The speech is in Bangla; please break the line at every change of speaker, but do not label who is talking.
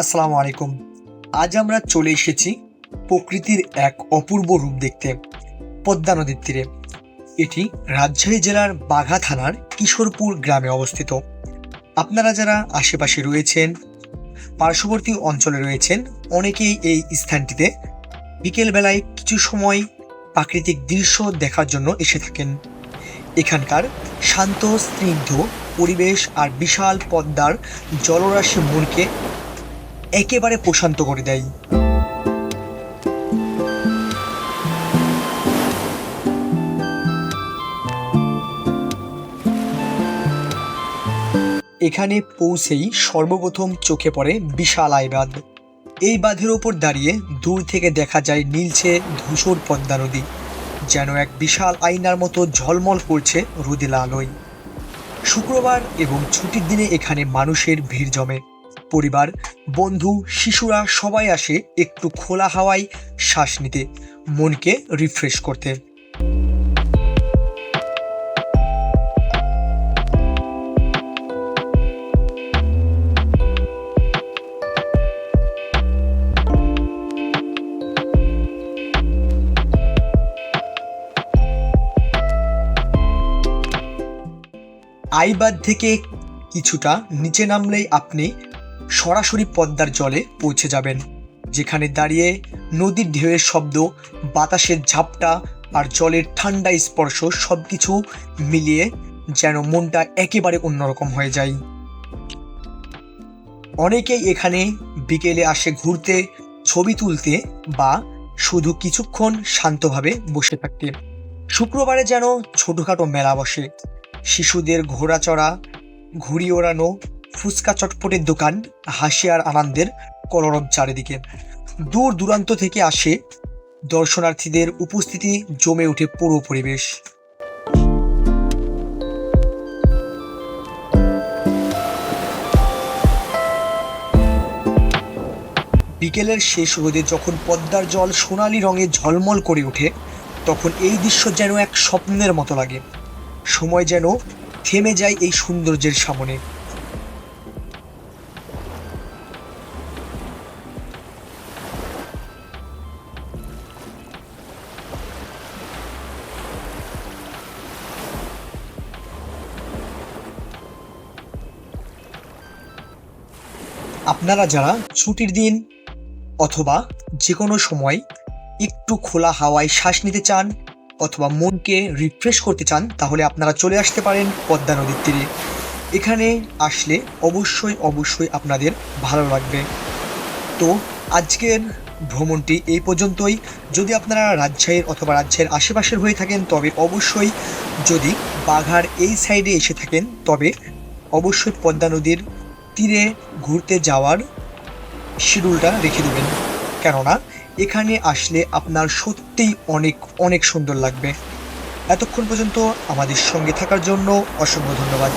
আসসালামু আলাইকুম। আজ আমরা চলে এসেছি প্রকৃতির এক অপূর্ব রূপ দেখতে, পদ্মা নদীর তীরে। এটি রাজশাহী জেলার বাঘা থানার কিশোরপুর গ্রামে অবস্থিত। আপনারা যারা আশেপাশে রয়েছেন, পার্শ্ববর্তী অঞ্চলে রয়েছেন, অনেকেই এই স্থানটিতে বিকেলবেলায় কিছু সময় প্রাকৃতিক দৃশ্য দেখার জন্য এসে থাকেন। এখানকার শান্ত, স্নিগ্ধ পরিবেশ আর বিশাল পদ্মার জলরাশি মনকে একেবারে প্রশান্ত করে দেয়। এখানে পৌঁছেই সর্বপ্রথম চোখে পড়ে বিশাল আইবাদ এই বাঁধের ওপর দাঁড়িয়ে দূর থেকে দেখা যায় নীলছে ধূসর পদ্মা নদী, যেন এক বিশাল আয়নার মতো ঝলমল করছে রোদেলা আলোয়। শুক্রবার এবং ছুটির দিনে এখানে মানুষের ভিড় জমে। পরিবার, বন্ধু, শিশুরা সবাই আসে একটু খোলা হাওয়ায় শ্বাস নিতে, মনকে রিফ্রেশ করতে। আইবাদ থেকে কিছুটা নিচে নামলেই আপনি সরাসরি পদ্মার জলে পৌঁছে যাবেন, যেখানে দাঁড়িয়ে নদীর ঢেউয়ের শব্দ, বাতাসের ঝাপটা আর জলের ঠান্ডা স্পর্শ সব কিছু মিলিয়ে যেন মনটা একেবারে অন্যরকম হয়ে যায়। অনেকেই এখানে বিকেলে আসে ঘুরতে, ছবি তুলতে বা শুধু কিছুক্ষণ শান্তভাবে বসে থাকতে। শুক্রবারে যেন ছোটোখাটো মেলা বসে, শিশুদের ঘোড়াচড়া ঘুড়ি ওড়ানো ফুচকা চটপটের দোকান হাসি আর আনন্দের কলরব চারিদিকে। দূর দূরান্ত থেকে আসে দর্শনার্থীদের উপস্থিতি জমে ওঠে পুরো পরিবেশ। বিকেলের শেষ রোদে যখন পদ্মার জল সোনালি রঙে ঝলমল করে ওঠে, তখন এই দৃশ্য যেন এক স্বপ্নের মতো লাগে। সময় যেন থেমে যায় এই সৌন্দর্যের সামনে। আপনারা যারা ছুটির দিন অথবা যে কোনো সময় একটু খোলা হাওয়ায় শ্বাস নিতে চান অথবা মনকে রিফ্রেশ করতে চান, তাহলে আপনারা চলে আসতে পারেন পদ্মা নদীর তীরে। এখানে আসলে অবশ্যই অবশ্যই আপনাদের ভালো লাগবে। তো আজকের ভ্রমণটি এই পর্যন্তই। যদি আপনারা রাজশাহীর অথবা রাজ্যের আশেপাশের হয়ে থাকেন, তবে অবশ্যই যদি বাঘার এই সাইডে এসে থাকেন, তবে অবশ্যই পদ্মা নদীর তীরে ঘুরতে যাওয়ার শিডিউলটা রেখে দেবেন। কেননা, এখানে আসলে আপনার সত্যিই অনেক অনেক সুন্দর লাগবে। এতক্ষণ পর্যন্ত আমাদের সঙ্গে থাকার জন্য অসংখ্য ধন্যবাদ।